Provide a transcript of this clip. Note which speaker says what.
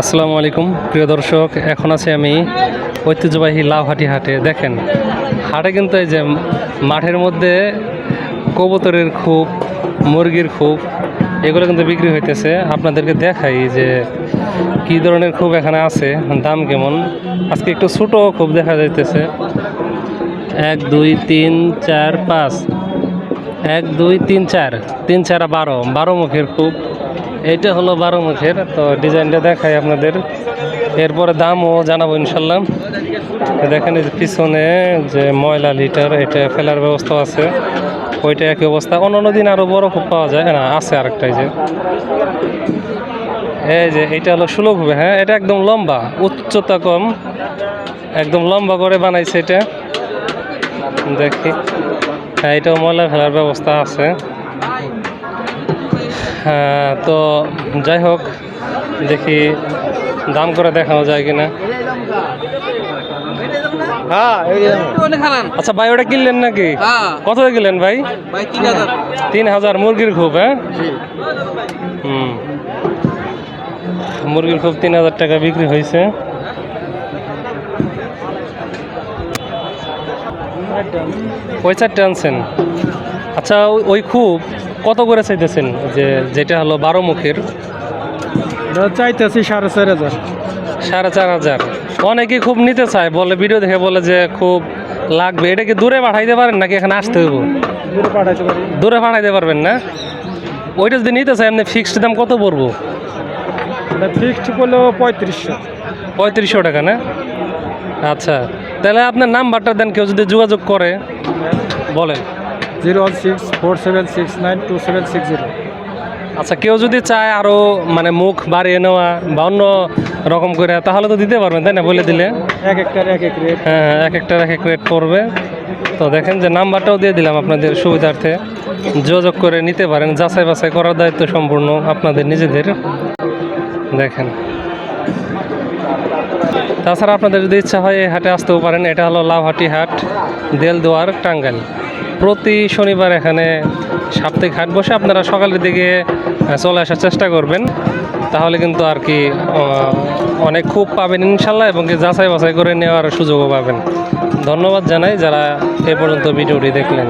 Speaker 1: আসসালামু আলাইকুম, প্রিয় দর্শক, এখন আছি আমি ঐতিহ্যবাহী লাউহাটি হাটে। দেখেন, হাটে কিন্তু এই যে মাঠের মধ্যে কবুতরের খুব, মুরগির খুব, এগুলো কিন্তু বিক্রি হইতেছে। আপনাদেরকে দেখাই যে কী ধরনের খুব এখানে আছে, দাম কেমন। আজকে একটু ছোটো খুব দেখা যাইতেছে। এক, দুই, তিন, চার, পাঁচ। এক, দুই, তিন, চার। তিন, চার বারো। বারো মুখের খুব। এইটা হলো বারো মুখের তো ডিজাইনটা দেখাই আপনাদের। এরপরে দামও জানাব ইনশাল্লাহ। দেখেন পিছনে যে ময়লা লিটার, এটা ফেলার ব্যবস্থা আছে। ওইটা একই অবস্থা। অন্য দিন আরও বড় খুব পাওয়া যায়। না, আছে আরেকটা এই যে। এই যে এটা হলো সুলভ হ্যাঁ? এটা একদম লম্বা, উচ্চতা কম। একদম লম্বা করে বানাইছে এটা। দেখি। হ্যাঁ এটাও ময়লা ফেলার ব্যবস্থা আছে। তো যাই হোক দেখি দাম করে দেখানো যায় কিনা।
Speaker 2: হ্যাঁ
Speaker 1: আচ্ছা ভাই ওটা কিনলেন নাকি?
Speaker 2: হ্যাঁ।
Speaker 1: কত কিনলেন ভাই?
Speaker 2: ভাই তিন হাজার।
Speaker 1: মুরগির খুব হ্যাঁ? হুম। মুরগির খুব তিন হাজার টাকা বিক্রি হয়েছে। ওই চারটে আনছেন। আচ্ছা ওই- ওই খুব কত করে চাইতেছেন? যে যেটা হলো বারো মুখের?
Speaker 2: চাইতেছি সাড়ে চার হাজার।
Speaker 1: সাড়ে চার হাজার। অনেকে খুব নিতে চায় বলে ভিডিও দেখে বলে যে খুব লাগবে। এটা কি দূরে পাঠাইতে পারেন নাকি এখানে আসতে হইব?
Speaker 2: দূরে পাঠাইতে পারি।
Speaker 1: দূরে পাঠাইতে পারবেন না? ওইটা যদি নিতে চাই আপনি ফিক্সড দাম কত পড়ব?
Speaker 2: ফিক্সড করল পঁয়ত্রিশশো।
Speaker 1: পঁয়ত্রিশশো টাকা না? আচ্ছা। তাহলে আপনার নাম্বারটা দেন কেউ যদি যোগাযোগ করে বলেন।
Speaker 2: Zero six four seven six nine two seven six zero.
Speaker 1: আচ্ছা কেউ যদি চায় আরও মানে মুখ বাড়িয়ে নেওয়া বা অন্য রকম করে তাহলে তো দিতে পারবেন তাই না? বলে দিলে।
Speaker 2: এক একটার এক এক রেট
Speaker 1: হ্যাঁ হ্যাঁ এক একটার এক এক রেট পড়বে। তো দেখেন যে নাম্বারটাও দিয়ে দিলাম আপনাদের সুবিধার্থে। যোগাযোগ করে নিতে পারেন যাচাই বাছাই করার দায়িত্ব সম্পূর্ণ আপনাদের নিজেদের। দেখেন। তাছাড়া আপনাদের যদি ইচ্ছা হয় এই হাটে আসতেও পারেন এটা হলো লাউহাটি হাট দেলদুয়ার টাঙ্গাইল। প্রতি শনিবার এখানে সাপ্তাহিক হাট বসে আপনারা সকালের দিকে চলে আসার চেষ্টা করবেন। তাহলে কিন্তু আর কি অনেক খুব পাবেন ইনশাল্লাহ এবং যাচাই বাছাই করে নেওয়ার সুযোগও পাবেন। ধন্যবাদ জানাই যারা এ পর্যন্ত ভিডিওটি দেখলেন।